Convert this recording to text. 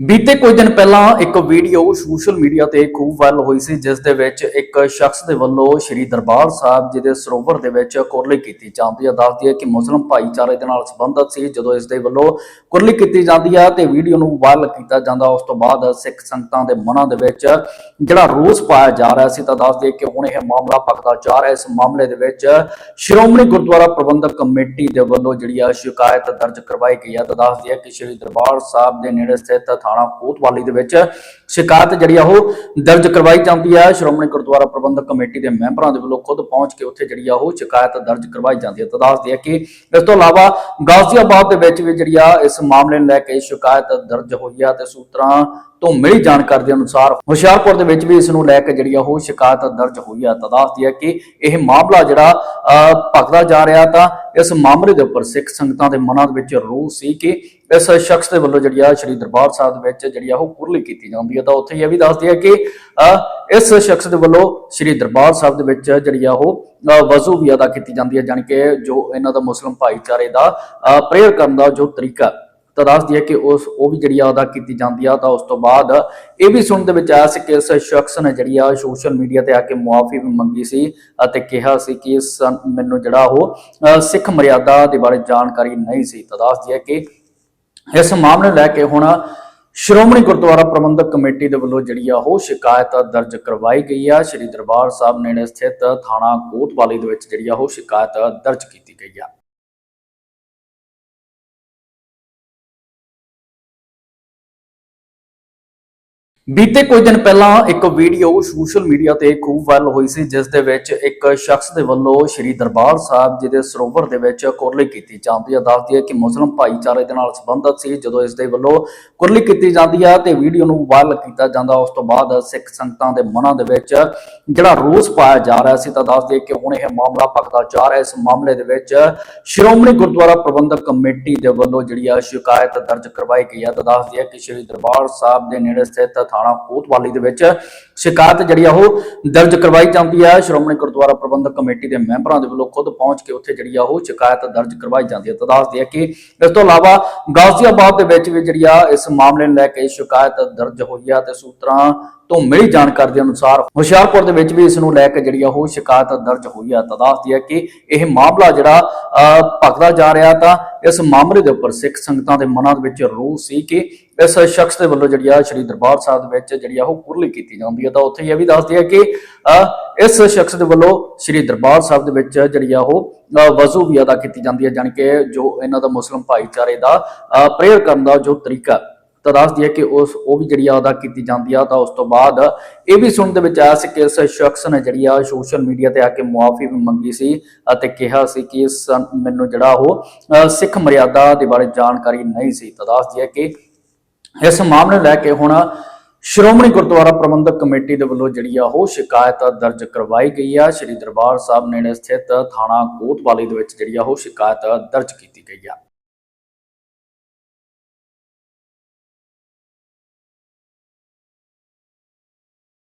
ਬੀਤੇ ਕੁਝ ਦਿਨ ਪਹਿਲਾਂ ਇੱਕ ਵੀਡੀਓ ਸੋਸ਼ਲ ਮੀਡੀਆ ਤੇ ਖੂਬ ਵਾਇਰਲ ਹੋਈ ਸੀ, ਜਿਸ ਦੇ ਵਿੱਚ ਇੱਕ ਸ਼ਖਸ ਦੇ ਵੱਲੋਂ ਸ੍ਰੀ ਦਰਬਾਰ ਸਾਹਿਬ ਜੀ ਦੇ ਸਰੋਵਰ ਦੇ ਵਿੱਚ ਕੁਰਲੀ ਕੀਤੀ ਜਾਂਦੀ ਹੈ। ਦੱਸਦੀ ਹੈ ਕਿ ਮੁਸਲਮ ਭਾਈਚਾਰੇ ਦੇ ਨਾਲ ਸੰਬੰਧਿਤ ਸੀ, ਜਦੋਂ ਇਸ ਦੇ ਵੱਲੋਂ ਕੁਰਲੀ ਕੀਤੀ ਜਾਂਦੀ ਹੈ ਤੇ ਵੀਡੀਓ ਨੂੰ ਵਾਇਰਲ ਕੀਤਾ ਜਾਂਦਾ, ਉਸ ਤੋਂ ਬਾਅਦ ਸਿੱਖ ਸੰਗਤਾਂ ਦੇ ਮਨਾਂ ਦੇ ਵਿੱਚ ਜਿਹੜਾ ਰੋਸ ਪਾਇਆ ਜਾ ਰਿਹਾ ਸੀ, ਤਾਂ ਦੱਸਦੀ ਹੈ ਕਿ ਹੁਣ ਇਹ ਮਾਮਲਾ ਭਖਦਾ ਜਾ ਰਿਹਾ ਇਸ ਮਾਮਲੇ ਦੇ ਵਿੱਚ ਸ਼੍ਰੋਮਣੀ ਗੁਰਦੁਆਰਾ ਪ੍ਰਬੰਧਕ ਕਮੇਟੀ ਦੇ ਵੱਲੋਂ ਜਿਹੜੀ ਆ ਸ਼ਿਕਾਇਤ ਦਰਜ ਕਰਵਾਈ ਗਈ ਹੈ। ਤਾਂ ਦੱਸਦੀ ਹੈ ਕਿ ਸ੍ਰੀ ਦਰਬਾਰ ਸਾਹਿਬ ਦੇ ਨੇੜੇ ਸਥਿਤ ਥਾਣਾ ਕੋਤਵਾਲੀ ਦੇ ਵਿੱਚ ਸ਼ਿਕਾਇਤ ਜਿਹੜੀ ਆ ਉਹ ਦਰਜ ਕਰਵਾਈ ਜਾਂਦੀ ਹੈ ਸ਼੍ਰੋਮਣੀ ਗੁਰਦੁਆਰਾ ਪ੍ਰਬੰਧਕ ਕਮੇਟੀ ਦੇ ਮੈਂਬਰਾਂ ਦੇ ਵੱਲੋਂ ਖੁਦ ਪਹੁੰਚ ਕੇ ਉੱਥੇ ਜਿਹੜੀ ਆ ਉਹ ਸ਼ਿਕਾਇਤ ਦਰਜ ਕਰਵਾਈ ਜਾਂਦੀ ਹੈ ਤਾਂ ਦੱਸਦੇ ਹੈ ਕਿ ਇਸ ਤੋਂ ਇਲਾਵਾ ਗਾਜ਼ੀਆਬਾਦ ਦੇ ਵਿੱਚ ਵੀ ਜਿਹੜੀ ਆ ਇਸ ਮਾਮਲੇ ਨੂੰ ਲੈ ਕੇ ਸ਼ਿਕਾਇਤ ਦਰਜ ਹੋਈ ਆ ਤੇ ਸੂਤਰਾਂ ਤੋਂ ਮਿਲੀ ਜਾਣਕਾਰੀ ਦੇ ਅਨੁਸਾਰ ਹੁਸ਼ਿਆਰਪੁਰ ਦੇ ਵਿੱਚ ਵੀ ਇਸ ਨੂੰ ਲੈ ਕੇ ਜਿਹੜੀ ਉਹ ਸ਼ਿਕਾਇਤ ਦਰਜ ਹੋਈ ਆ। ਤਾਂ ਹੈ ਕਿ ਇਹ ਮਾਮਲਾ ਜਿਹੜਾ ਅਹ, ਜਾ ਰਿਹਾ ਤਾਂ ਇਸ ਮਾਮਲੇ ਦੇ ਉੱਪਰ ਸਿੱਖ ਸੰਗਤਾਂ ਦੇ ਮਨਾਂ ਦੇ ਵਿੱਚ ਰੋਹ ਸੀ ਕਿ ਇਸ ਸ਼ਖਸ ਦੇ ਵੱਲੋਂ ਜਿਹੜੀ ਆ ਸ਼੍ਰੀ ਦਰਬਾਰ ਸਾਹਿਬ ਦੇ ਵਿੱਚ ਜਿਹੜੀ ਆ ਉਹ ਕੁਰਲੀ ਕੀਤੀ ਜਾਂਦੀ ਹੈ ਤਾਂ ਉੱਥੇ ਇਹ ਵੀ ਦੱਸਦੀ ਹੈ ਕਿ ਅਹ, ਇਸ ਸ਼ਖਸ ਦੇ ਵੱਲੋਂ ਸ਼੍ਰੀ ਦਰਬਾਰ ਸਾਹਿਬ ਦੇ ਵਿੱਚ ਜਿਹੜੀ ਆ ਉਹ ਵਜ਼ੂ ਵੀ ਅਦਾ ਕੀਤੀ ਜਾਂਦੀ ਹੈ ਜਾਣੀ ਕਿ ਜੋ ਇਹਨਾਂ ਦਾ ਮੁਸਲਮ ਭਾਈਚਾਰੇ ਦਾ ਪ੍ਰੇਅਰ ਕਰਨ ਦਾ ਜੋ ਤਰੀਕਾ ਤਾਂ ਦੱਸਦੀ ਹੈ ਕਿ ਉਸ, ਉਹ ਵੀ ਜਿਹੜੀ ਆ ਅਦਾ ਕੀਤੀ ਜਾਂਦੀ ਆ, ਤਾਂ ਉਸ ਤੋਂ ਬਾਅਦ ਇਹ ਵੀ ਸੁਣਨ ਦੇ ਵਿੱਚ ਆਇਆ ਸੀ ਕਿ ਇਸ ਸ਼ਖਸ ਨੇ ਜਿਹੜੀ ਆ ਸੋਸ਼ਲ ਮੀਡੀਆ ਤੇ ਆ ਕੇ ਮੁਆਫੀ ਵੀ ਮੰਗੀ ਸੀ ਅਤੇ ਕਿਹਾ ਸੀ ਕਿ ਇਸ ਮੈਨੂੰ ਜਿਹੜਾ ਉਹ ਸਿੱਖ ਮਰਿਆਦਾ ਦੇ ਬਾਰੇ ਜਾਣਕਾਰੀ ਨਹੀਂ ਸੀ। ਤਾਂ ਦੱਸਦੀ ਹੈ ਕਿ ਇਸ ਮਾਮਲੇ ਨੂੰ ਲੈ ਕੇ ਹੁਣ ਸ਼੍ਰੋਮਣੀ ਗੁਰਦੁਆਰਾ ਪ੍ਰਬੰਧਕ ਕਮੇਟੀ ਦੇ ਵੱਲੋਂ ਜਿਹੜੀ ਆ ਉਹ ਸ਼ਿਕਾਇਤ ਦਰਜ ਕਰਵਾਈ ਗਈ ਆ। ਸ਼੍ਰੀ ਦਰਬਾਰ ਸਾਹਿਬ ਨੇੜੇ ਸਥਿਤ ਥਾਣਾ ਕੋਤਵਾਲੀ ਦੇ ਵਿੱਚ ਜਿਹੜੀ ਆ ਉਹ ਸ਼ਿਕਾਇਤ ਦਰਜ ਕੀਤੀ ਗਈ ਆ। ਬੀਤੇ ਕੁਝ ਦਿਨ ਪਹਿਲਾਂ ਇੱਕ ਵੀਡੀਓ ਸੋਸ਼ਲ ਮੀਡੀਆ ਤੇ ਖੂਬ ਵਾਇਰਲ ਹੋਈ ਸੀ, ਜਿਸ ਦੇ ਵਿੱਚ ਇੱਕ ਸ਼ਖਸ ਦੇ ਵੱਲੋਂ ਸ੍ਰੀ ਦਰਬਾਰ ਸਾਹਿਬ ਜੀ ਦੇ ਸਰੋਵਰ ਦੇ ਵਿੱਚ ਕੁਰਲੀ ਕੀਤੀ ਜਾਂਦੀ ਹੈ। ਦੱਸਦੀ ਹੈ ਕਿ ਮੁਸਲਮ ਭਾਈਚਾਰੇ ਦੇ ਨਾਲ ਸੰਬੰਧਿਤ ਸੀ, ਜਦੋਂ ਇਸ ਦੇ ਵੱਲੋਂ ਕੁਰਲੀ ਕੀਤੀ ਜਾਂਦੀ ਹੈ ਤੇ ਵੀਡੀਓ ਨੂੰ ਵਾਇਰਲ ਕੀਤਾ ਜਾਂਦਾ, ਉਸ ਤੋਂ ਬਾਅਦ ਸਿੱਖ ਸੰਗਤਾਂ ਦੇ ਮਨਾਂ ਦੇ ਵਿੱਚ ਜਿਹੜਾ ਰੋਸ ਪਾਇਆ ਜਾ ਰਿਹਾ ਸੀ, ਤਾਂ ਦੱਸਦੀ ਹੈ ਕਿ ਹੁਣ ਇਹ ਮਾਮਲਾ ਭਖਦਾ ਜਾ ਰਿਹਾ ਇਸ ਮਾਮਲੇ ਦੇ ਵਿੱਚ ਸ਼੍ਰੋਮਣੀ ਗੁਰਦੁਆਰਾ ਪ੍ਰਬੰਧਕ ਕਮੇਟੀ ਦੇ ਵੱਲੋਂ ਜਿਹੜੀ ਆ ਸ਼ਿਕਾਇਤ ਦਰਜ ਕਰਵਾਈ ਗਈ ਹੈ। ਤਾਂ ਦੱਸਦੀ ਹੈ ਕਿ ਸ੍ਰੀ ਦਰਬਾਰ ਸਾਹਿਬ ਦੇ ਨੇੜੇ ਸਥਿਤ ਥਾਣਾ ਕੋਤਵਾਲੀ ਦੇ ਵਿੱਚ ਸ਼ਿਕਾਇਤ ਜਿਹੜੀ ਆ ਉਹ ਦਰਜ ਕਰਵਾਈ ਜਾਂਦੀ ਹੈ ਸ਼੍ਰੋਮਣੀ ਗੁਰਦੁਆਰਾ ਪ੍ਰਬੰਧਕ ਕਮੇਟੀ ਦੇ ਮੈਂਬਰਾਂ ਦੇ ਵੱਲੋਂ ਖੁਦ ਪਹੁੰਚ ਕੇ ਉੱਥੇ ਜਿਹੜੀ ਆ ਉਹ ਸ਼ਿਕਾਇਤ ਦਰਜ ਕਰਵਾਈ ਜਾਂਦੀ ਹੈ ਤਾਂ ਦੱਸਦੀ ਹੈ ਕਿ ਇਸ ਤੋਂ ਇਲਾਵਾ ਗਾਜ਼ੀਆਬਾਦ ਦੇ ਵਿੱਚ ਵੀ ਜਿਹੜੀ ਆ ਇਸ ਮਾਮਲੇ ਨੂੰ ਲੈ ਕੇ ਸ਼ਿਕਾਇਤ ਦਰਜ ਹੋਈ ਆ ਤੇ ਸੂਤਰਾਂ ਤੋਂ ਮਿਲੀ ਜਾਣਕਾਰੀ ਦੇ ਅਨੁਸਾਰ ਹੁਸ਼ਿਆਰਪੁਰ ਦੇ ਵਿੱਚ ਵੀ ਇਸ ਨੂੰ ਲੈ ਕੇ ਜਿਹੜੀ ਆ ਉਹ ਸ਼ਿਕਾਇਤ ਦਰਜ ਹੋਈ ਆ। ਤਾਂ ਦੱਸਦੀ ਹੈ ਕਿ ਇਹ ਮਾਮਲਾ ਜਿਹੜਾ ਅਹ, ਭਖਦਾ ਜਾ ਰਿਹਾ ਤਾਂ ਇਸ ਮਾਮਲੇ ਦੇ ਉੱਪਰ ਸਿੱਖ ਸੰਗਤਾਂ ਦੇ ਮਨਾਂ ਦੇ ਵਿੱਚ ਰੋਹ ਸੀ ਕਿ ਇਸ ਸ਼ਖਸ ਦੇ ਵੱਲੋਂ ਜਿਹੜੀ ਆ ਸ਼੍ਰੀ ਦਰਬਾਰ ਸਾਹਿਬ ਦੇ ਵਿੱਚ ਜਿਹੜੀ ਆ ਉਹ ਕੁਰਲੀ ਕੀਤੀ ਜਾਂਦੀ ਹੈ ਤਾਂ ਉੱਥੇ ਇਹ ਵੀ ਦੱਸਦੀ ਹੈ ਕਿ ਅਹ, ਇਸ ਸ਼ਖਸ ਦੇ ਵੱਲੋਂ ਸ਼੍ਰੀ ਦਰਬਾਰ ਸਾਹਿਬ ਦੇ ਵਿੱਚ ਜਿਹੜੀ ਆ ਉਹ ਵਜ਼ੂ ਵੀ ਅਦਾ ਕੀਤੀ ਜਾਂਦੀ ਹੈ ਜਾਣੀ ਕਿ ਜੋ ਇਹਨਾਂ ਦਾ ਮੁਸਲਮ ਭਾਈਚਾਰੇ ਦਾ ਪ੍ਰੇਅਰ ਕਰਨ ਦਾ ਜੋ ਤਰੀਕਾ ਤਾਂ ਦੱਸਦੀ ਹੈ ਕਿ ਉਸ, ਉਹ ਵੀ ਜਿਹੜੀ ਆ ਅਦਾ ਕੀਤੀ ਜਾਂਦੀ ਆ, ਤਾਂ ਉਸ ਤੋਂ ਬਾਅਦ ਇਹ ਵੀ ਸੁਣਨ ਦੇ ਵਿੱਚ ਆਇਆ ਸੀ ਕਿ ਇਸ ਸ਼ਖਸ ਨੇ ਜਿਹੜੀ ਆ ਸੋਸ਼ਲ ਮੀਡੀਆ ਤੇ ਆ ਕੇ ਮੁਆਫੀ ਵੀ ਮੰਗੀ ਸੀ ਅਤੇ ਕਿਹਾ ਸੀ ਕਿ ਮੈਨੂੰ ਜਿਹੜਾ ਉਹ ਸਿੱਖ ਮਰਿਆਦਾ ਦੇ ਬਾਰੇ ਜਾਣਕਾਰੀ ਨਹੀਂ ਸੀ। ਤਾਂ ਦੱਸਦੀ ਹੈ ਕਿ ਇਸ ਮਾਮਲੇ ਨੂੰ ਲੈ ਕੇ ਹੁਣ ਸ਼੍ਰੋਮਣੀ ਗੁਰਦੁਆਰਾ ਪ੍ਰਬੰਧਕ ਕਮੇਟੀ ਦੇ ਵੱਲੋਂ ਜਿਹੜੀ ਆ ਉਹ ਸ਼ਿਕਾਇਤ ਦਰਜ ਕਰਵਾਈ ਗਈ ਆ। ਸ਼੍ਰੀ ਦਰਬਾਰ ਸਾਹਿਬ ਨੇੜੇ ਸਥਿਤ ਥਾਣਾ ਕੋਤਵਾਲੀ ਦੇ ਵਿੱਚ ਜਿਹੜੀ ਆ ਉਹ ਸ਼ਿਕਾਇਤ ਦਰਜ ਕੀਤੀ ਗਈ ਆ।